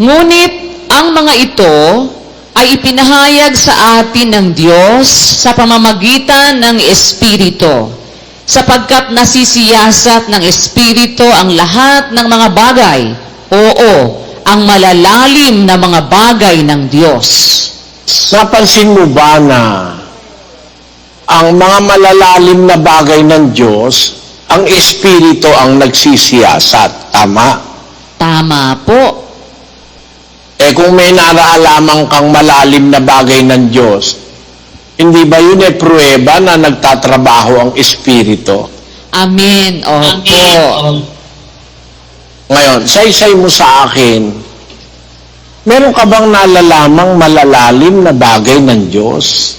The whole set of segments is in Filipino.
Ngunit ang mga ito ay ipinahayag sa atin ng Diyos sa pamamagitan ng Espiritu, sapagkat nasisiyasat ng Espiritu ang lahat ng mga bagay, oo, ang malalalim na mga bagay ng Diyos. Napansin mo ba na ang mga malalalim na bagay ng Diyos, ang Espiritu ang nagsisiyasat. Tama? Tama po. Eh kung may naraalamang kang malalim na bagay ng Diyos, hindi ba yun eh pruweba na nagtatrabaho ang Espiritu? Amen. Opo. Ngayon, say-say mo sa akin, meron ka bang nalalamang malalalim na bagay ng Diyos?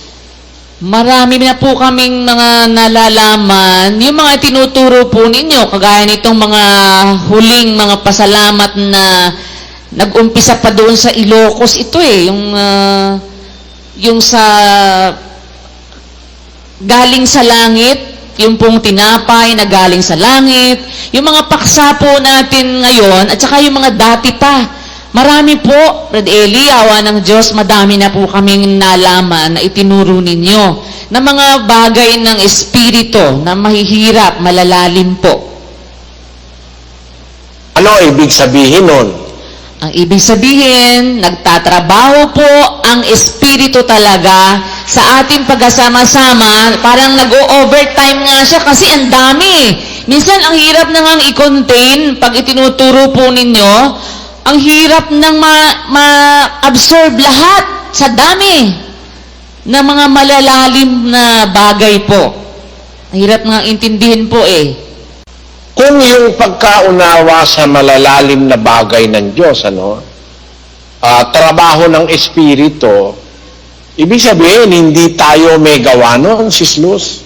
Marami na po kaming mga nalalaman. Yung mga tinuturo po ninyo, kagaya nitong mga huling mga pasalamat na nag-umpisa pa doon sa Ilocos ito eh, yung ah, yung sa galing sa langit, yung pong tinapay na galing sa langit, yung mga paksa po natin ngayon, at saka yung mga dati pa. Marami po, Red Eli, awa ng Diyos, madami na po kaming nalaman na itinuro ninyo na mga bagay ng Espiritu na mahihirap, malalalim po. Ano ibig sabihin nun? Ang ibig sabihin, nagtatrabaho po ang Espiritu talaga sa ating pagkasama-sama. Parang nag-overtime nga siya kasi ang dami. Minsan, ang hirap na ngang i-contain pag itinuturo po ninyo. Ang hirap nang ma- ma-absorb lahat sa dami na mga malalalim na bagay po. Ang hirap nga intindihin po eh. Kung yung pagkaunawa sa malalalim na bagay ng Diyos, ano, ah, trabaho ng Espiritu, ibig sabihin, hindi tayo may gawa noon, Sis Luz.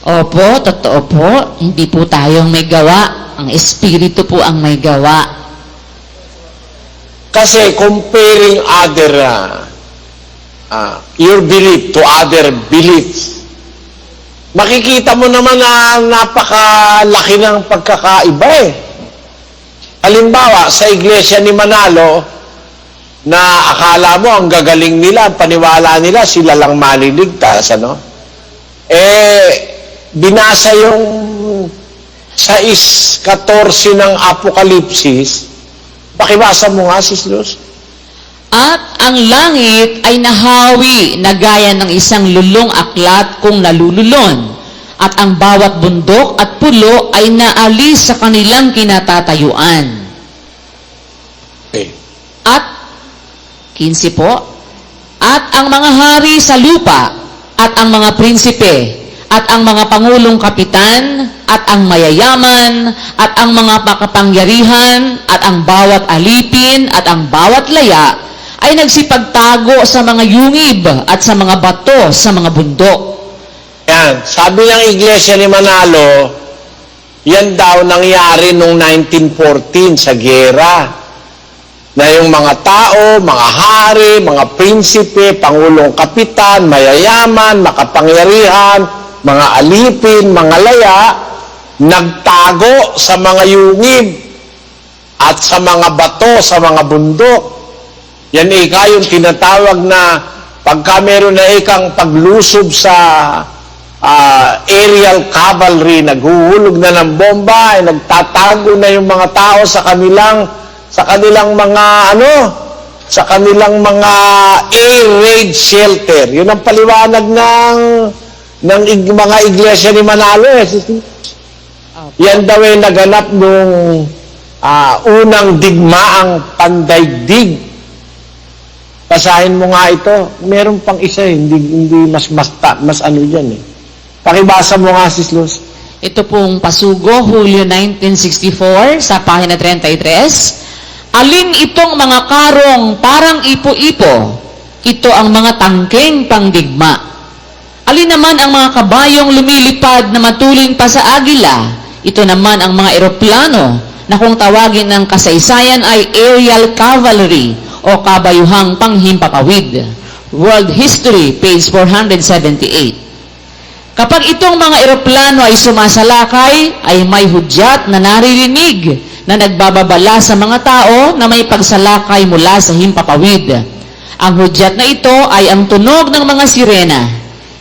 Opo, totoo po. Hindi po tayong may gawa. Ang Espiritu po ang may gawa. Kasi comparing other, ah, ah, your belief to other beliefs, makikita mo naman na napakalaki ng pagkakaiba eh. Halimbawa, sa iglesia ni Manalo, na akala mo ang gagaling nila, ang paniwala nila, sila lang maliligtas, ano? Eh, binasa yung sa is 14 ng Apokalipsis, pakibasa mo nga, Sis Luz. At ang langit ay nahawi na gaya ng isang lulong aklat kung nalululon. At ang bawat bundok at pulo ay naalis sa kanilang kinatatayuan. Okay. At, 15 po, at ang mga hari sa lupa, at ang mga prinsipe, at ang mga pangulong kapitan, at ang mayayaman, at ang mga makapangyarihan, at ang bawat alipin, at ang bawat laya, ay nagsipagtago sa mga yungib at sa mga bato sa mga bundok. Yan. Sabi ng Iglesia ni Manalo, yan daw nangyari noong 1914 sa gera. Na yung mga tao, mga hari, mga prinsipe, pangulong kapitan, mayayaman, makapangyarihan, mga alipin, mga laya, nagtago sa mga yungib at sa mga bato, sa mga bundok. Yan ika yung tinatawag na pagka meron na ikang paglusob sa ah, aerial cavalry, naghuhulog na ng bomba, ay nagtatago na yung mga tao sa kanilang sa kanilang mga ano, sa kanilang mga air raid shelter. Yun ang paliwanag ng ng ig- mga iglesia ni Manalo. Eh. Yan daw ay naganap nung ah, unang digmaang pandaigdig Basahin mo nga ito. Meron pang isa eh. Hindi, hindi mas, mas, mas ano yan eh. Pakibasa mo nga, Sis Luz. Ito pong Pasugo, Hulyo 1964, sa pahina 33. Alin itong mga karong parang ipo-ipo? Ito ang mga tangkeng pangdigma. Alin naman ang mga kabayong lumilipad na matuling pa sa agila? Ito naman ang mga eroplano na kung tawagin ng kasaysayan ay aerial cavalry o kabayuhang panghimpapawid. World History, page 478. Kapag itong mga eroplano ay sumasalakay, ay may hudyat na naririnig na nagbababala sa mga tao na may pagsalakay mula sa himpapawid. Ang hudyat na ito ay ang tunog ng mga sirena.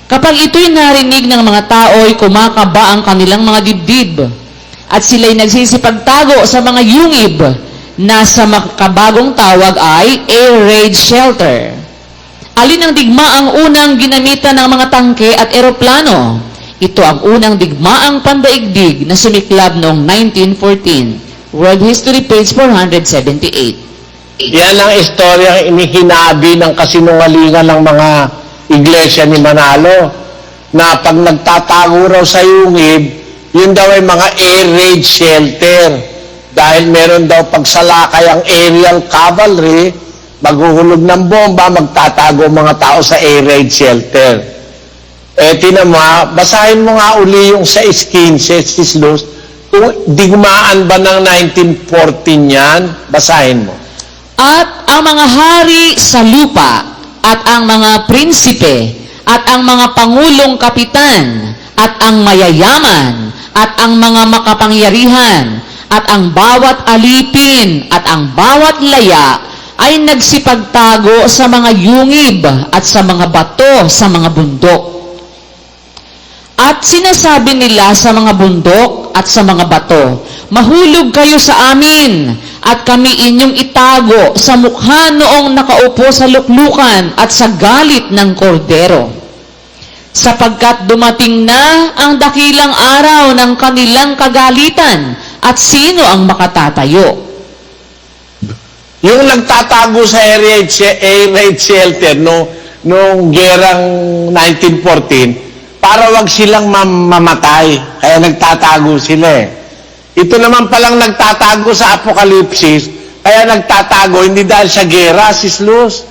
Kapag ito'y narinig ng mga tao ay kumakaba ang kanilang mga dibdib at sila'y nagsisipagtago sa mga yungib na sa makabagong tawag ay air raid shelter. Alin ang digmaang unang ginamitan ng mga tangke at eroplano? Ito ang unang digmaang pandaigdig na sumiklab noong 1914. World History page 478. Yan ang istoryang inihinabi ng kasinungalingan ng mga iglesia ni Manalo na pag nagtatago raw sa yungib, yun daw ay mga air raid shelter. Dahil meron daw pagsalakay ang aerial cavalry, maghuhulog ng bomba, magtatago mga tao sa air raid shelter. Eh, tinama, basahin mo nga uli yung sa skin, sis Luz, kung digmaan ba ng 1914 yan, basahin mo. At ang mga hari sa lupa, at ang mga prinsipe, at ang mga pangulong kapitan, at ang mayayaman, at ang mga makapangyarihan, at ang bawat alipin, at ang bawat laya, ay nagsipagtago sa mga yungib at sa mga bato sa mga bundok. At sinasabi nila sa mga bundok at sa mga bato, Mahulog kayo sa amin, at kami inyong itago sa mukha noong nakaupo sa luklukan at sa galit ng kordero. Sapagkat dumating na ang dakilang araw ng kanilang kagalitan, at sino ang makatatayo? Yung nagtatago sa she- air shelter no, noong gerang 1914, para wag silang mam- mamatay. Kaya nagtatago sila eh. Ito naman palang nagtatago sa apokalipsis, kaya nagtatago hindi dahil sa gera, sis Luz.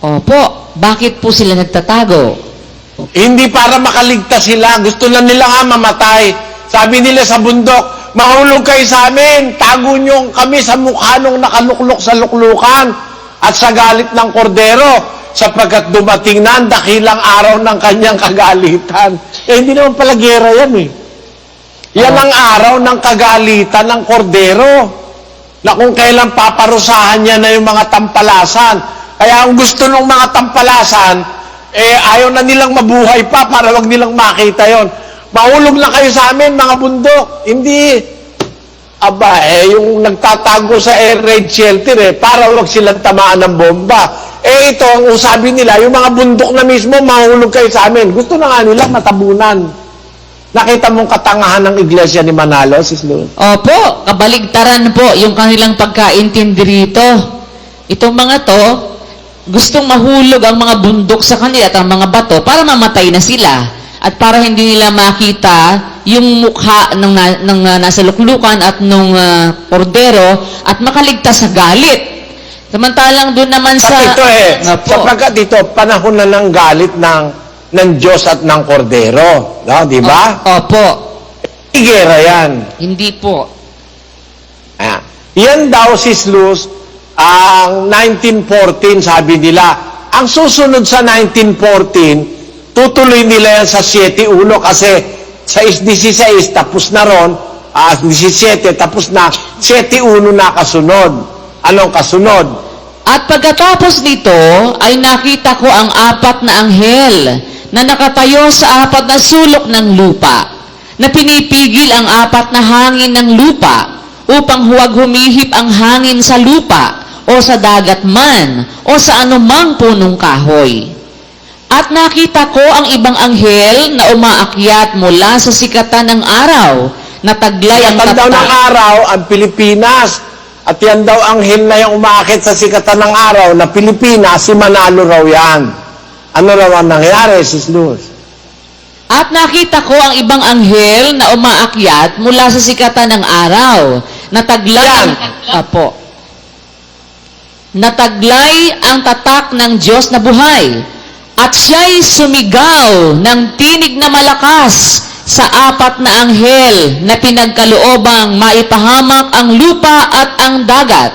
Opo, bakit po sila nagtatago? Hindi para makaligtas sila. Gusto lang nila nga mamatay. Sabi nila sa bundok, mahulog kayo sa amin. Tago nyo kami sa mukha nung nakaluklok sa luklukan at sa galit ng kordero sapagkat dumating na ang dakilang araw ng kanyang kagalitan. Eh, hindi naman pala gera yan eh. Yan ang araw ng kagalitan ng kordero na kung kailan paparusahan niya na yung mga tampalasan. Kaya ang gusto ng mga tampalasan, eh ayaw na nilang mabuhay pa para wag nilang makita yon. Mahulog na kayo sa amin, mga bundok. Hindi, aba, eh, yung nagtatago sa air raid shelter, eh, para wag silang tamaan ng bomba. Eh, ito, ang usabi nila, yung mga bundok na mismo, mahulog kayo sa amin. Gusto na nga nila matabunan. Nakita mong katangahan ng iglesia ni Manalo, sis Luz? Opo, kabaligtaran po yung kanilang pagkaintindi rito. Itong mga to, gustong mahulog ang mga bundok sa kanila at ang mga bato para mamatay na sila. At para hindi nila makita yung mukha ng, na, ng uh, nasa luklukan at nung uh, kordero at makaligtas sa galit. Samantalang doon naman sa... At ito eh, Opo. sapagkat ito, panahon na ng galit ng, ng Diyos at ng Kordero. No, di ba? Opo. Igera yan. Hindi po. Ah, yan daw, Sis Luz, ang 1914, sabi nila. Ang susunod sa 1914, tutuloy nila yan sa 7-1 kasi sa 16 tapos na ron, ah, 17 tapos na, 7-1 na kasunod. Anong kasunod? At pagkatapos nito, ay nakita ko ang apat na anghel na nakatayo sa apat na sulok ng lupa, na pinipigil ang apat na hangin ng lupa upang huwag humihip ang hangin sa lupa o sa dagat man o sa anumang punong kahoy. At nakita ko ang ibang anghel na umaakyat mula sa sikatan ng araw na taglay ang Sikatan daw ng araw ang Pilipinas. At yan daw ang hin na yung umaakit sa sikatan ng araw na Pilipinas, si Manalo raw yan. Ano raw ang nangyari, Sis Luz? At nakita ko ang ibang anghel na umaakyat mula sa sikatan ng araw, na taglay ang, Apo. Nataglay ang tatak ng Diyos na buhay. At siya'y sumigaw ng tinig na malakas sa apat na anghel na pinagkaloobang maipahamak ang lupa at ang dagat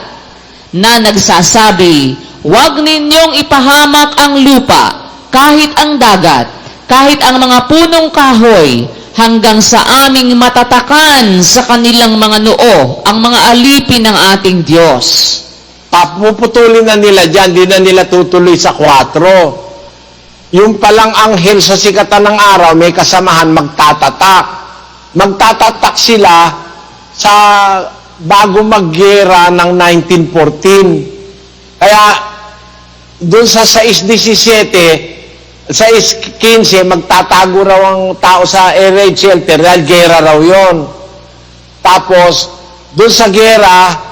na nagsasabi, Huwag ninyong ipahamak ang lupa, kahit ang dagat, kahit ang mga punong kahoy, hanggang sa aming matatakan sa kanilang mga noo ang mga alipin ng ating Diyos. Papuputulin na nila dyan, di na nila tutuloy sa 4. Yung palang anghel sa sikatan ng araw, may kasamahan magtatatak. Magtatatak sila sa bago maggera ng 1914. Kaya, doon sa 6.17, sa 6.15, magtatago raw ang tao sa air raid shelter dahil gera raw yon. Tapos, doon sa gera,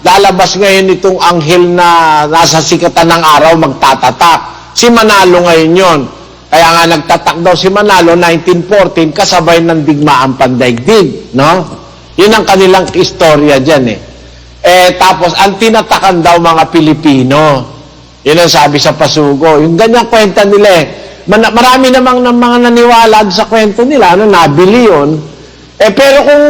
lalabas ngayon itong anghel na nasa sikatan ng araw magtatatak. Si Manalo ngayon yon. Kaya nga nagtatak daw si Manalo 1914 kasabay ng digmaan pandaigdig, no? Yun ang kanilang istorya diyan eh. Eh tapos ang tinatakan daw mga Pilipino. Yun ang sabi sa Pasugo. Yung ganyang kwenta nila eh. Man- marami namang ng mga naniwala sa kwento nila, ano, nabili yun. Eh pero kung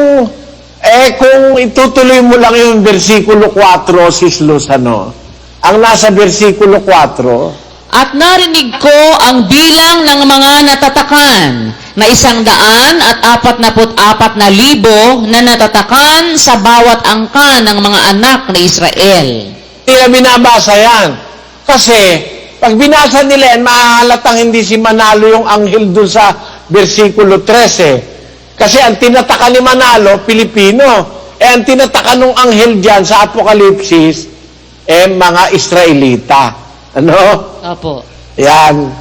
eh kung itutuloy mo lang yung versikulo 4, Sis Luz, ano, ang nasa versikulo 4, At narinig ko ang bilang ng mga natatakan na isang daan at apat na apat na libo na natatakan sa bawat angka ng mga anak na Israel. nila binabasa yan. Kasi, pag binasa nila yan, mahahalatang hindi si Manalo yung anghel dun sa versikulo 13. Kasi ang tinataka ni Manalo, Pilipino. Eh, ang tinataka ng anghel dyan sa Apokalipsis, eh, mga Israelita. Ano? Opo. Yan.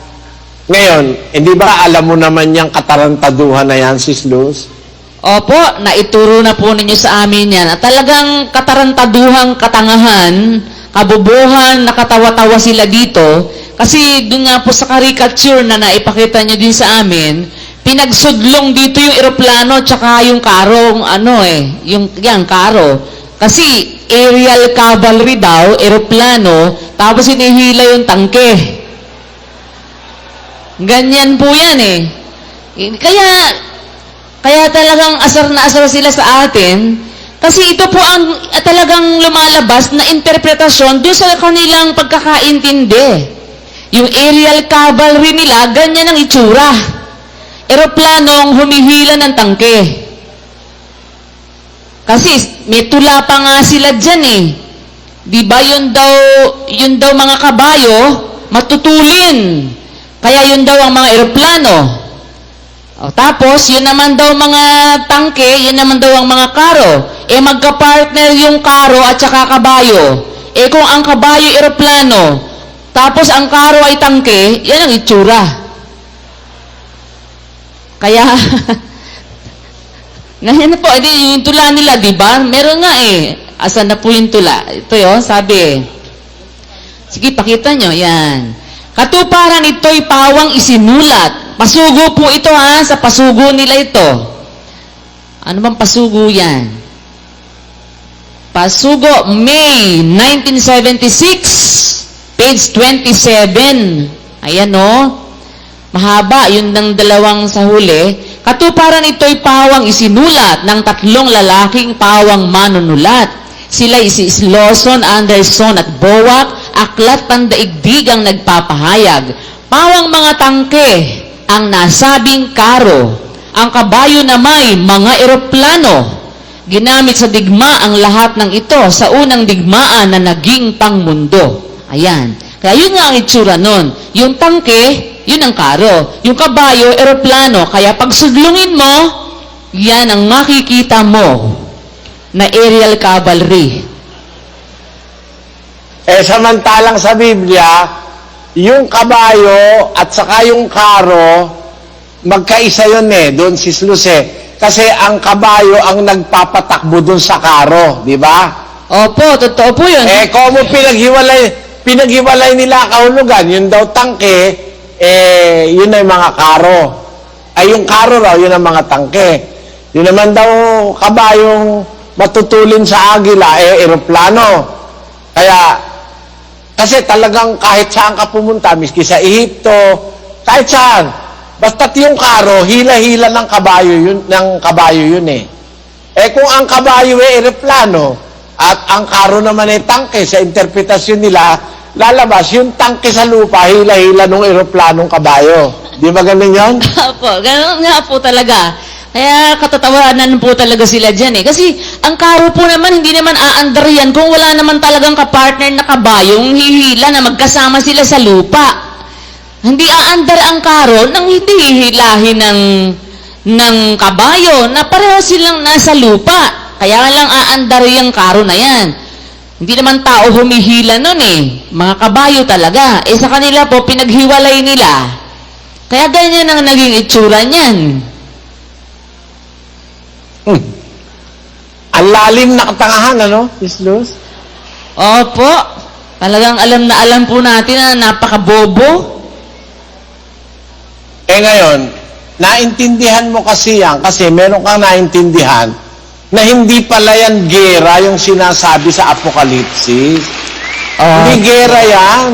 Ngayon, hindi ba alam mo naman yung katarantaduhan na yan, Sis Luz? Opo, naituro na po ninyo sa amin yan. At talagang katarantaduhang katangahan, kabubuhan, nakatawa-tawa sila dito. Kasi doon nga po sa caricature na naipakita nyo din sa amin, pinagsudlong dito yung eroplano tsaka yung karong ano eh, yung yan, karo. Kasi aerial cavalry daw, eroplano, tapos hinihila yung tangke. Ganyan po yan eh. Kaya, kaya talagang asar na asar sila sa atin, kasi ito po ang ah, talagang lumalabas na interpretasyon doon sa kanilang pagkakaintindi. Yung aerial cavalry nila, ganyan ang itsura. Eroplanong humihila ng tangke. Kasi may tula pa nga sila dyan eh. Di ba yun daw, yun daw mga kabayo, matutulin. Kaya yun daw ang mga eroplano. O, tapos, yun naman daw mga tangke, yun naman daw ang mga karo. Eh, magka-partner yung karo at saka kabayo. Eh, kung ang kabayo eroplano, tapos ang karo ay tangke, yan ang itsura. Kaya, ngayon na po, edi, yung tula nila, di ba? Meron nga eh. Asan na po yung tula? Ito yun, sabi eh. Sige, pakita nyo. Yan. Katuparan ito'y pawang isinulat. Pasugo po ito ha, sa pasugo nila ito. Ano bang pasugo yan? Pasugo, May 1976, page 27. Ayan o. Mahaba, yun ng dalawang sa huli. Katuparan ito'y pawang isinulat ng tatlong lalaking pawang manunulat. Sila si Lawson, Anderson at Bowack, aklat pandaigdig ang nagpapahayag. Pawang mga tangke ang nasabing karo. Ang kabayo na may mga eroplano. Ginamit sa digma ang lahat ng ito sa unang digmaan na naging pangmundo. Ayan. Kaya yun nga ang itsura nun. Yung tangke, yun ang karo. Yung kabayo, eroplano. Kaya pag sudlungin mo, yan ang makikita mo na aerial cavalry. Eh, samantalang sa Biblia, yung kabayo at saka yung karo, magkaisa yun eh, doon si Sluse. Kasi ang kabayo ang nagpapatakbo doon sa karo, di ba? Opo, totoo po yun. Eh, kung mo pinaghiwalay, pinaghiwalay nila kahulugan, yun daw tangke, eh, yun ay mga karo. Ay, yung karo raw, yun ang mga tangke. Yun naman daw kabayong matutulin sa agila, eh, eroplano. Kaya, kasi talagang kahit saan ka pumunta, miski sa Ehipto, kahit saan, basta't yung karo, hila-hila ng kabayo yun, ng kabayo yun eh. Eh kung ang kabayo ay eroplano, at ang karo naman ay tangke, sa interpretasyon nila, lalabas yung tangke sa lupa, hila-hila ng eroplanong kabayo. Di ba ganun yun? Opo, ganun nga po talaga. Kaya katatawanan po talaga sila dyan eh. Kasi ang karo po naman, hindi naman aandar yan kung wala naman talagang kapartner na kabayong hihila na magkasama sila sa lupa. Hindi aandar ang karo nang hindi hihilahin ng, ng kabayo na pareho silang nasa lupa. Kaya lang aandar yung karo na yan. Hindi naman tao humihila nun eh. Mga kabayo talaga. Eh sa kanila po, pinaghiwalay nila. Kaya ganyan ang naging itsura niyan. Hmm. Ang lalim na katangahan, ano, Miss Luz? Opo. Talagang alam na alam po natin na napakabobo. Eh ngayon, naintindihan mo kasi yan, kasi meron kang naintindihan na hindi pala yan gera yung sinasabi sa Apokalipsis. Hindi gera yan.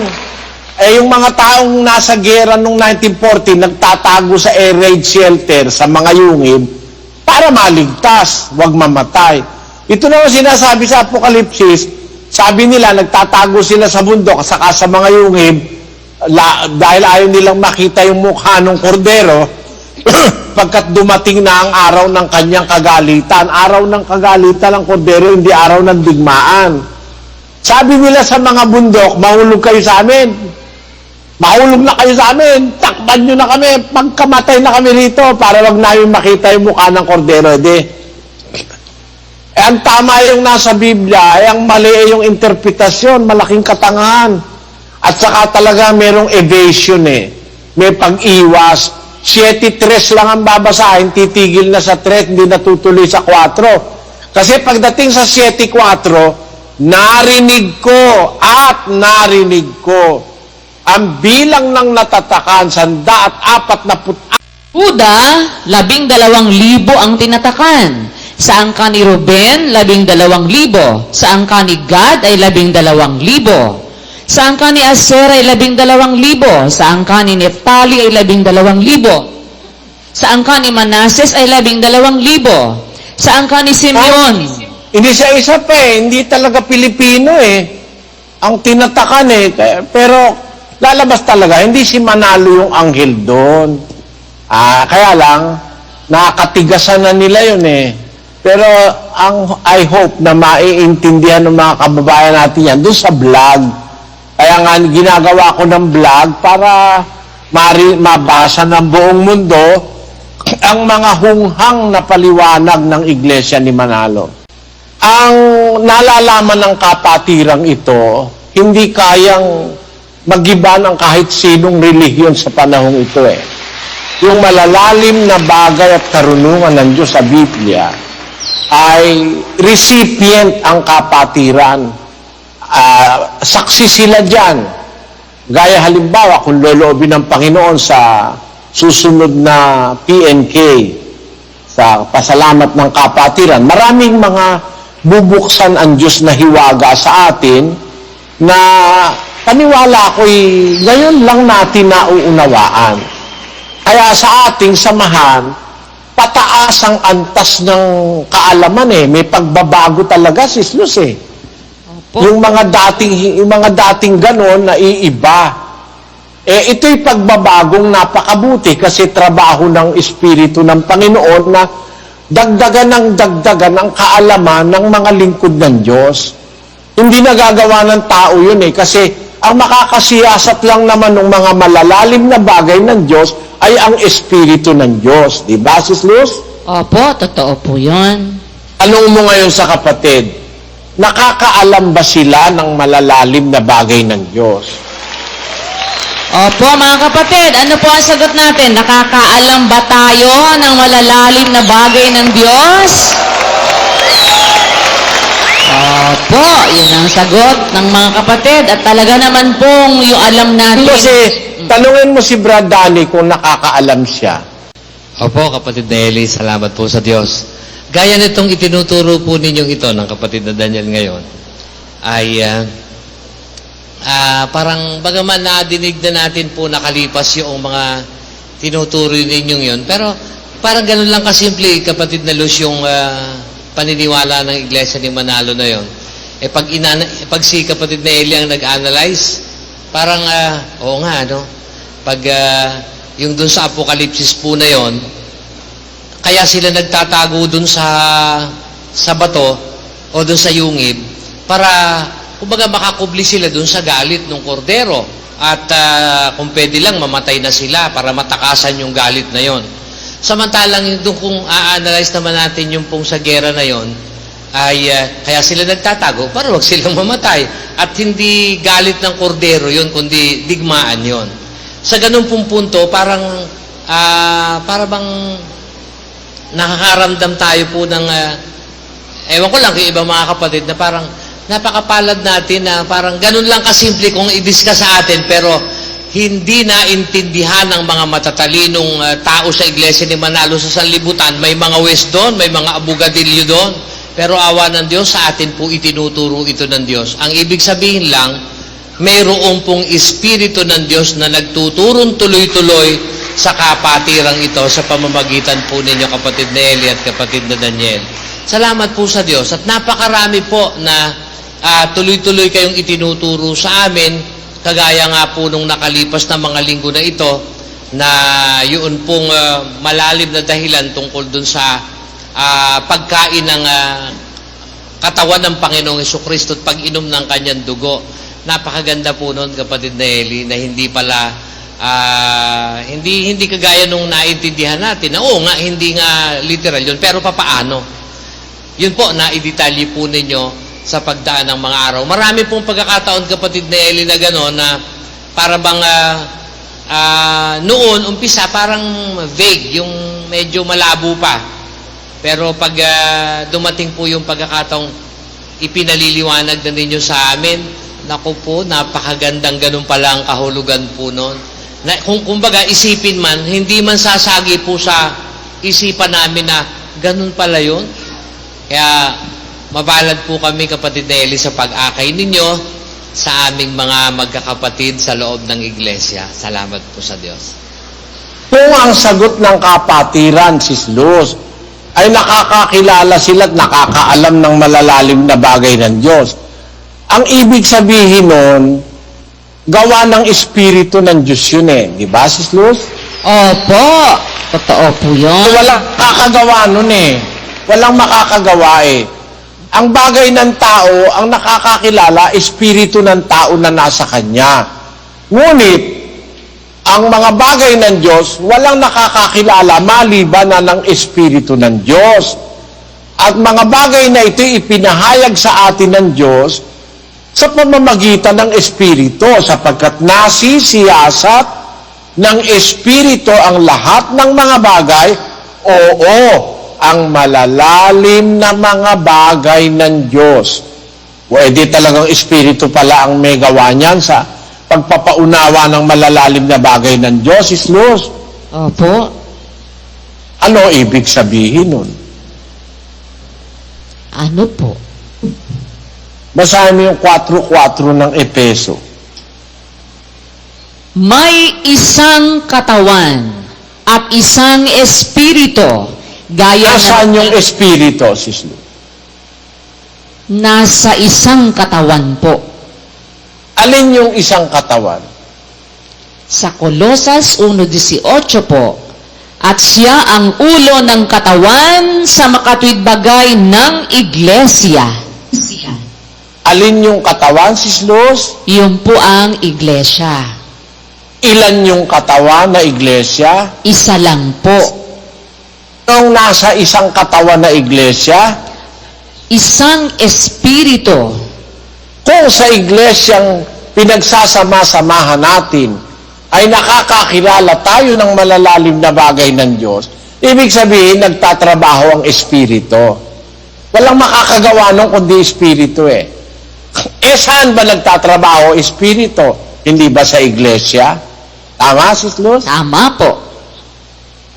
Eh, yung mga taong nasa gera noong 1940, nagtatago sa air raid shelter sa mga yungib para maligtas, wag mamatay. Ito naman sinasabi sa Apokalipsis, sabi nila, nagtatago sila sa bundok, saka sa mga yungib, la, dahil ayaw nilang makita yung mukha ng kordero, pagkat dumating na ang araw ng kanyang kagalitan. Araw ng kagalitan ng kordero, hindi araw ng digmaan. Sabi nila sa mga bundok, mahulog kayo sa amin. Mahulog na kayo sa amin. Takban nyo na kami. Pagkamatay na kami rito para wag namin makita yung mukha ng kordero. Di. Eh, ang tama yung nasa Biblia, eh, ang mali yung interpretasyon, malaking katangahan. At saka talaga merong evasion eh. May pag-iwas. 7-3 lang ang babasahin, titigil na sa 3, hindi natutuloy sa 4. Kasi pagdating sa 7-4, narinig ko at narinig ko ang bilang ng natatakan, sanda at apat na put Huda, labing dalawang libo ang tinatakan. Sa angka ni Ruben, labing dalawang libo. Sa angka ni Gad ay labing dalawang libo. Sa angka ni Aser ay labing dalawang libo. Sa angka ni Neptali ay labing dalawang libo. Sa angka ni Manases ay labing dalawang libo. Sa angka ni Simeon, Hindi siya isa pa eh, hindi talaga Pilipino eh. Ang tinatakan eh, pero lalabas talaga, hindi si Manalo yung anghel doon. Ah, kaya lang, nakakatigasan na nila yun eh. Pero ang I hope na maiintindihan ng mga kababayan natin yan doon sa vlog. Kaya nga ginagawa ko ng vlog para mari, mabasa ng buong mundo ang mga hunghang na paliwanag ng Iglesia ni Manalo. Ang nalalaman ng kapatirang ito, hindi kayang magiba ng kahit sinong relihiyon sa panahong ito eh. Yung malalalim na bagay at karunungan ng Diyos sa Biblia ay recipient ang kapatiran. Ah, saksi sila dyan. Gaya halimbawa, kung loloobin ng Panginoon sa susunod na PNK, sa pasalamat ng kapatiran, maraming mga bubuksan ang Diyos na hiwaga sa atin na paniwala ko'y ngayon lang natin nauunawaan. Kaya sa ating samahan, pataas ang antas ng kaalaman eh. May pagbabago talaga, sis Luz eh. Yung mga dating yung mga dating ganon na iiba. Eh ito'y pagbabagong napakabuti kasi trabaho ng espiritu ng Panginoon na dagdagan ng dagdagan ang kaalaman ng mga lingkod ng Diyos. Hindi nagagawa ng tao yun eh kasi ang makakasiyasat lang naman ng mga malalalim na bagay ng Diyos ay ang espiritu ng Diyos. Di ba, Sis Luz? Opo, totoo po yun. Tanong mo ngayon sa kapatid, nakakaalam ba sila ng malalalim na bagay ng Diyos? Opo, mga kapatid, ano po ang sagot natin? Nakakaalam ba tayo ng malalalim na bagay ng Diyos? Opo, yun ang sagot ng mga kapatid. At talaga naman pong yung alam natin. Kasi, tanungin mo si Brad Danny kung nakakaalam siya. Opo, kapatid Eli, salamat po sa Diyos. Gaya nitong itinuturo po ninyong ito ng kapatid na Daniel ngayon, ay ah, ah, parang bagaman nadinig na natin po nakalipas yung mga tinuturo ninyong yon, pero parang ganun lang kasimple, kapatid na Luz, yung ah, paniniwala ng Iglesia ni Manalo na yon. Eh pag, inana, pag si kapatid na Eli ang nag-analyze, parang, ah, oo nga, no? Pag ah, yung dun sa Apokalipsis po na yon, kaya sila nagtatago dun sa sa bato o dun sa yungib para kumbaga makakubli sila dun sa galit ng kordero at ah, kung pwede lang mamatay na sila para matakasan yung galit na yon. Samantalang doon kung a-analyze naman natin yung pong sa gera na yon ay ah, kaya sila nagtatago para wag silang mamatay at hindi galit ng kordero yon kundi digmaan yon. Sa ganun pong punto parang ah, para bang nakakaramdam tayo po ng ah, ewan ko lang kay ibang mga kapatid na parang napakapalad natin na parang ganun lang kasimple kung i-discuss sa atin pero hindi naintindihan ng mga matatalinong ah, tao sa iglesia ni Manalo sa sanlibutan. May mga west doon, may mga abugadilyo doon. Pero awa ng Diyos, sa atin po itinuturo ito ng Diyos. Ang ibig sabihin lang, mayroong pong espiritu ng Diyos na nagtuturong tuloy-tuloy sa kapatirang ito sa pamamagitan po ninyo kapatid na Eli at kapatid na Daniel. Salamat po sa Diyos at napakarami po na ah, tuloy-tuloy kayong itinuturo sa amin kagaya nga po nung nakalipas na mga linggo na ito na yun pong ah, malalim na dahilan tungkol dun sa ah, pagkain ng ah, katawan ng Panginoong Yeso Kristo at pag-inom ng kanyang dugo. Napakaganda po noon, kapatid na Eli, na hindi pala, ah, hindi, hindi kagaya nung naintindihan natin, na oo nga, hindi nga literal yun, pero papaano? Yun po, naidetalye po ninyo sa pagdaan ng mga araw. Marami pong pagkakataon, kapatid na Eli, na gano'n, na para bang ah, ah, noon, umpisa, parang vague, yung medyo malabo pa. Pero pag ah, dumating po yung pagkakataong ipinaliliwanag na ninyo sa amin, naku po, napakagandang ganun pala ang kahulugan po noon. Na, kung kumbaga isipin man, hindi man sasagi po sa isipan namin na ganun pala yun. Kaya mabalad po kami kapatid Eli sa pag-akay ninyo sa aming mga magkakapatid sa loob ng iglesia. Salamat po sa Diyos. Kung ang sagot ng kapatiran, sis Luz, ay nakakakilala sila at nakakaalam ng malalalim na bagay ng Diyos. Ang ibig sabihin nun, gawa ng Espiritu ng Diyos yun eh. Di ba, sis Luz? Opo, totoo po So, yun. walang kakagawa nun eh. Walang makakagawa eh. Ang bagay ng tao, ang nakakakilala, espiritu ng tao na nasa kanya. Ngunit, ang mga bagay ng Diyos, walang nakakakilala maliban na ng espiritu ng Diyos. At mga bagay na ito ipinahayag sa atin ng Diyos sa pamamagitan ng espiritu sapagkat nasisiyasat ng espiritu ang lahat ng mga bagay, oo, ang malalalim na mga bagay ng Diyos. Pwede talagang espiritu pala ang may gawa niyan sa pagpapaunawa ng malalalim na bagay ng Diyos, Islus. Opo. Ano ibig sabihin nun? Ano po? Basahin mo yung 4.4 ng Epeso. May isang katawan at isang espiritu gaya Nasaan ng yung espiritu, Sislu? nasa isang katawan po. Alin yung isang katawan? Sa Kolosas 1.18 po, at siya ang ulo ng katawan sa makatwid bagay ng iglesia. Alin yung katawan, Sislus? Yun po ang iglesia. Ilan yung katawan na iglesia? Isa lang po. Nung nasa isang katawan na iglesia, Isang espiritu. kung sa iglesyang pinagsasama-samahan natin ay nakakakilala tayo ng malalalim na bagay ng Diyos, ibig sabihin nagtatrabaho ang espiritu. Walang makakagawa nung kundi espiritu eh. Eh saan ba nagtatrabaho espiritu? Hindi ba sa iglesia? Tama, Sis Luz? Tama po.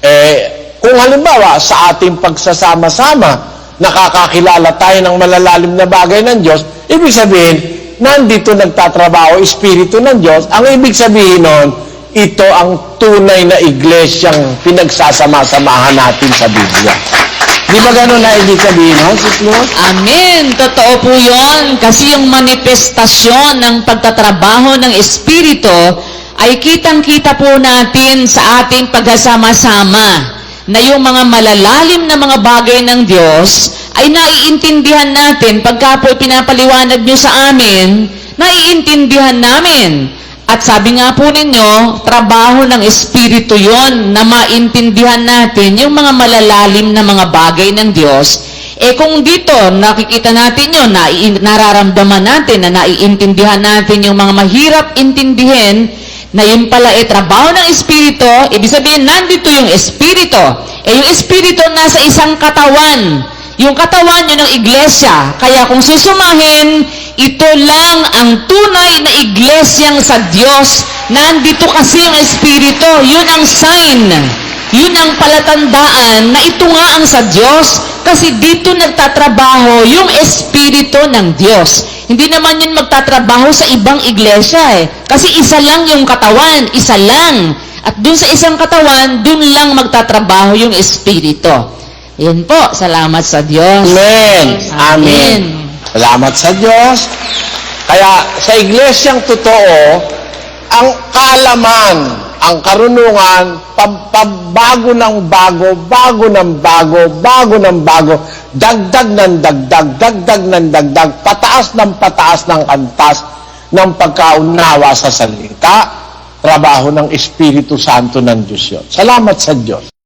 Eh, kung halimbawa sa ating pagsasama-sama, nakakakilala tayo ng malalalim na bagay ng Diyos, ibig sabihin, nandito nagtatrabaho espiritu ng Diyos. Ang ibig sabihin nun, ito ang tunay na iglesyang pinagsasama-samahan natin sa Biblia. Di ba ganun na ibig sabihin nun, Sis Luz? Amen. Totoo po yun. Kasi yung manifestasyon ng pagtatrabaho ng Espiritu ay kitang-kita po natin sa ating pagsasama-sama. na yung mga malalalim na mga bagay ng Diyos ay naiintindihan natin pagka po pinapaliwanag nyo sa amin, naiintindihan namin. At sabi nga po ninyo, trabaho ng Espiritu yon na maintindihan natin yung mga malalalim na mga bagay ng Diyos. Eh kung dito, nakikita natin yun, nai- nararamdaman natin na naiintindihan natin yung mga mahirap intindihin, na yun pala eh trabaho ng Espiritu, ibig sabihin nandito yung Espiritu. Eh yung Espiritu nasa isang katawan. Yung katawan yun ng iglesia. Kaya kung susumahin, ito lang ang tunay na iglesyang sa Diyos. Nandito kasi yung Espiritu. Yun ang sign. Yun ang palatandaan na ito nga ang sa Diyos. Kasi dito nagtatrabaho yung Espiritu ng Diyos. Hindi naman yun magtatrabaho sa ibang iglesia eh. Kasi isa lang yung katawan. Isa lang. At dun sa isang katawan, dun lang magtatrabaho yung Espiritu. Yan po. Salamat sa Diyos. Amen. Amen. Salamat sa Diyos. Kaya sa iglesyang totoo, ang kaalaman, ang karunungan, pab- pabbago ng bago, bago ng bago, bago ng bago, dagdag ng dagdag, dagdag ng dagdag, pataas ng pataas ng antas ng pagkaunawa sa salita, trabaho ng Espiritu Santo ng Diyos yun. Salamat sa Diyos.